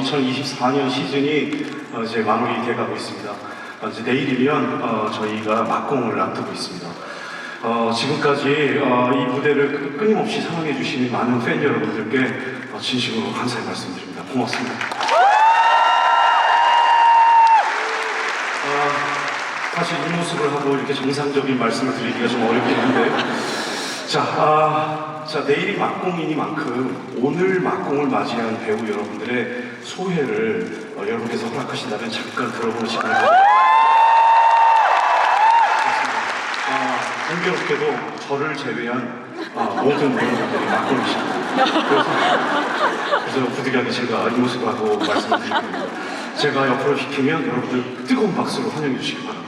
2024년 시즌이 어, 이제 마무리돼 가고 있습니다. 어, 이제 내일이면 어, 저희가 막공을 앞두고 있습니다. 어, 지금까지 어, 이 무대를 끄- 끊임없이 사랑해 주시는 많은 팬 여러분들께 어, 진심으로 감사의 말씀드립니다. 고맙습니다. 아, 사실 이 모습을 하고 이렇게 정상적인 말씀을 드리기가 좀 어렵긴 한데, 자, 아, 자 내일이 막공이니만큼 오늘 막공을 맞이한 배우 여러분들의 소회를 어, 여러분께서 허락하신다면 잠깐 시간을 가져볼게요. 아, 공교롭게도 저를 제외한 아, 모든 배우분들이 막공이십니다. 그래서, 부득이하게 제가 이 모습을 하고 말씀을 드립니다. 제가 옆으로 시키면 여러분들 뜨거운 박수로 환영해 주시기 바랍니다.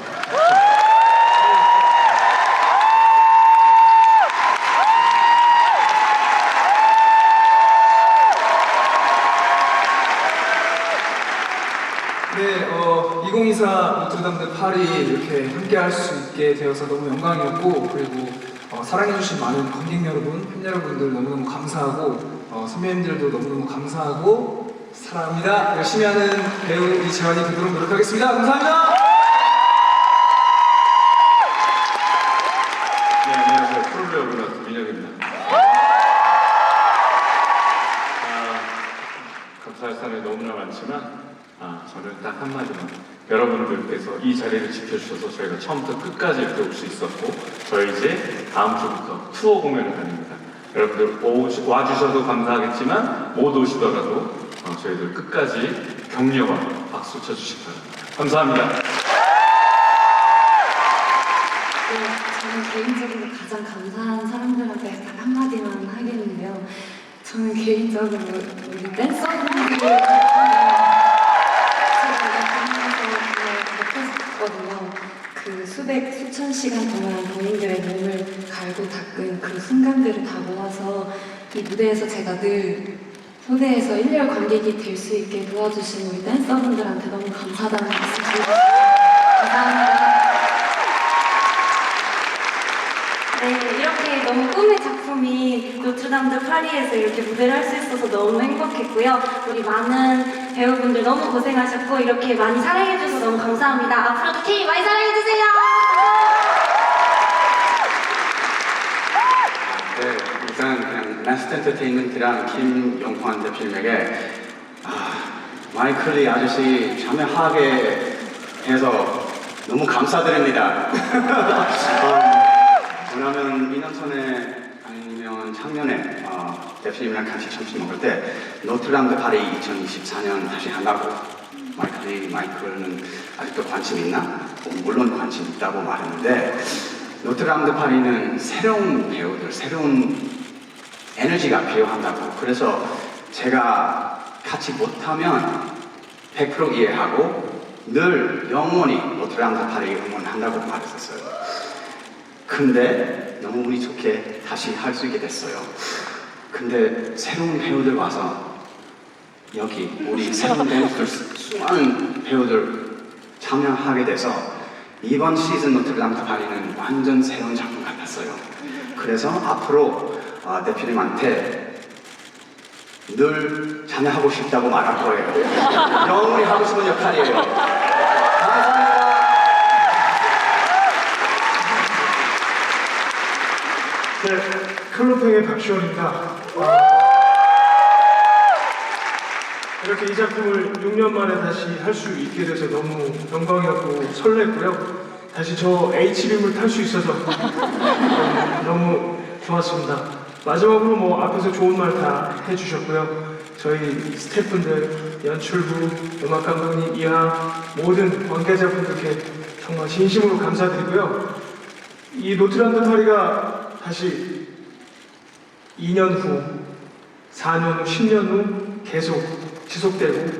어, 2024 노트르담드 파리 이렇게 함께 할 수 있게 되어서 너무 영광이었고 그리고 어, 사랑해주신 많은 관객 여러분, 팬 여러분들 너무너무 감사하고 어, 선배님들도 너무너무 감사하고 사랑합니다. 열심히 하는 배우 이재환이 되도록 노력하겠습니다. 감사합니다. 네. 아, 너무나 많지만, 아, 저는 딱 한마디만. 여러분들께서 이 자리를 지켜주셔서 저희가 처음부터 끝까지 이렇게 올 수 있었고, 저희 이제 다음 주부터 투어 공연을 합니다. 여러분들 오- 와주셔도 감사하겠지만, 못 오시더라도 어, 저희들 끝까지 격려와 박수 쳐주시기 바랍니다. 감사합니다. 네, 저는 개인적으로 가장 감사한 사람들한테 딱 한마디만 하겠는데요. 저는 개인적으로 우리 댄서분들을 시간 동안 본인들의 몸을 갈고 닦은 그 순간들을 다 모아서 이 무대에서 제가 늘 무대에서 일렬 관객이 될 수 있게 도와주신 우리 댄서분들한테 너무 감사하다는 말씀 드리고. 감사합니다. 네, 이렇게 너무 꿈의 작품이 노트르담드 파리에서 이렇게 무대를 할 수 있어서 너무 행복했고요. 우리 많은 배우분들 너무 고생하셨고 이렇게 많이 사랑해주셔서 너무 감사합니다. 앞으로도 K 많이 사랑해주세요. 네, 일단 그냥 라스트 엔터테인먼트랑 김용환 대표님에게 아, 마이클리 아저씨 참여하게 해서 너무 감사드립니다. 어, 왜냐하면 2년 전에 아니면 작년에 어, 대표님이랑 같이 점심 먹을 때 노트람드 파리 2024년 다시 한다고 마이클리 마이클은 아직도 관심 있나? 어, 물론 관심 있다고 말했는데 노트람드 파리는 새로운 배우들, 새로운 에너지가 필요한다고. 그래서 제가 같이 못하면 100% 이해하고 늘 영원히 노트람드 파리 응원한다고 말했었어요. 근데 너무 운이 좋게 다시 할 수 있게 됐어요. 근데 새로운 배우들 와서 여기 우리 새로운 배우들 수- 수많은 배우들 참여하게 돼서 이번 시즌 노트르담드 파리는 완전 새로운 작품 같았어요. 그래서 앞으로 아, 대표님한테 늘 참여하고 싶다고 말할 거예요. 영원히 하고 싶은 역할이에요. 감사합니다. 네, 클로팽의 박시원입니다. 아, 이렇게 이 작품을 6년 만에 다시 할 수 있게 돼서 너무 영광이었고 설렜고요. 다시 저 H빔을 탈 수 있어서 너무 좋았습니다. 마지막으로 뭐 앞에서 좋은 말 다 해주셨고요. 저희 스태프분들, 연출부, 음악 감독님, 이하 모든 관계자분들께 정말 진심으로 감사드리고요. 이 노트란드 파리가 다시 2년 후, 4년 후, 10년 후 계속 지속되고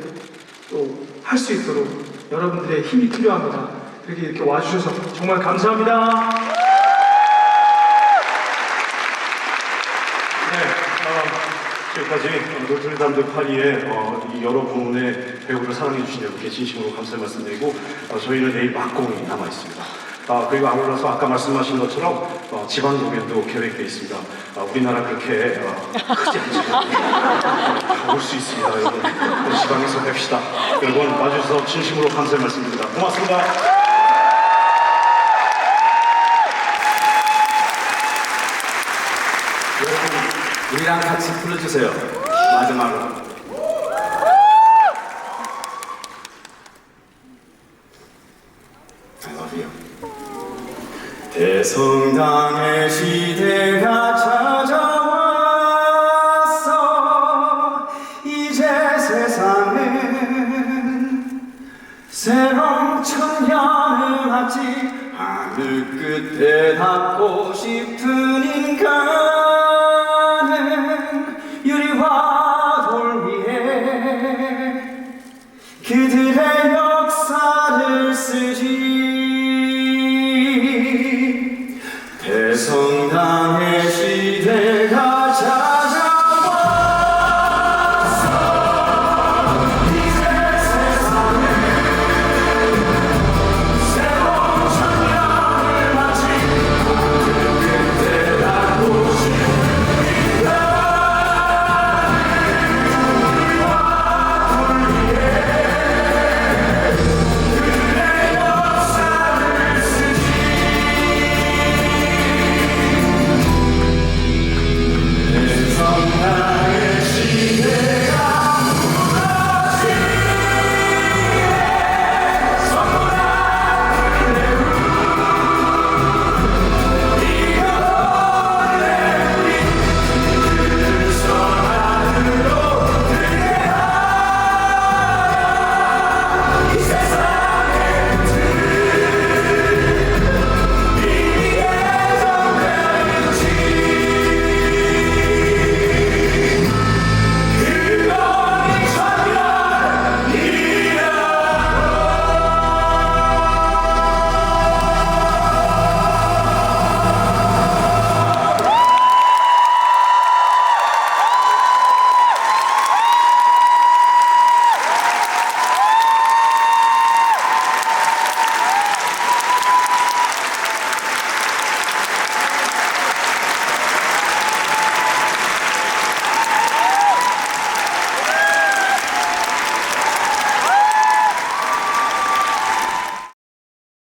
또 할 수 있도록 여러분들의 힘이 필요합니다. 이렇게 이렇게 와주셔서 정말 감사합니다. 어, 지금까지 어, 노트르담드 파리의 어, 이 여러 부문의 배우를 사랑해 주신 여러분께 진심으로 감사의 말씀드리고 어, 저희는 내일 막공이 남아 있습니다. 아, 그리고 아울러서 아까 말씀하신 것처럼 어, 지방 공연도 계획되어 있습니다. 아, 우리나라 그렇게 어, 크지 않지만 올 수 있습니다. 여러분 우리 지방에서 뵙시다. 여러분 와주셔서 진심으로 감사의 말씀드립니다. 고맙습니다. 우리랑 같이 불러주세요. 마지막으로. 대성당의 시대가 찾아왔어. 이제 세상은 새로운 천년을 맞지 하늘 끝에 닿고 싶은 인간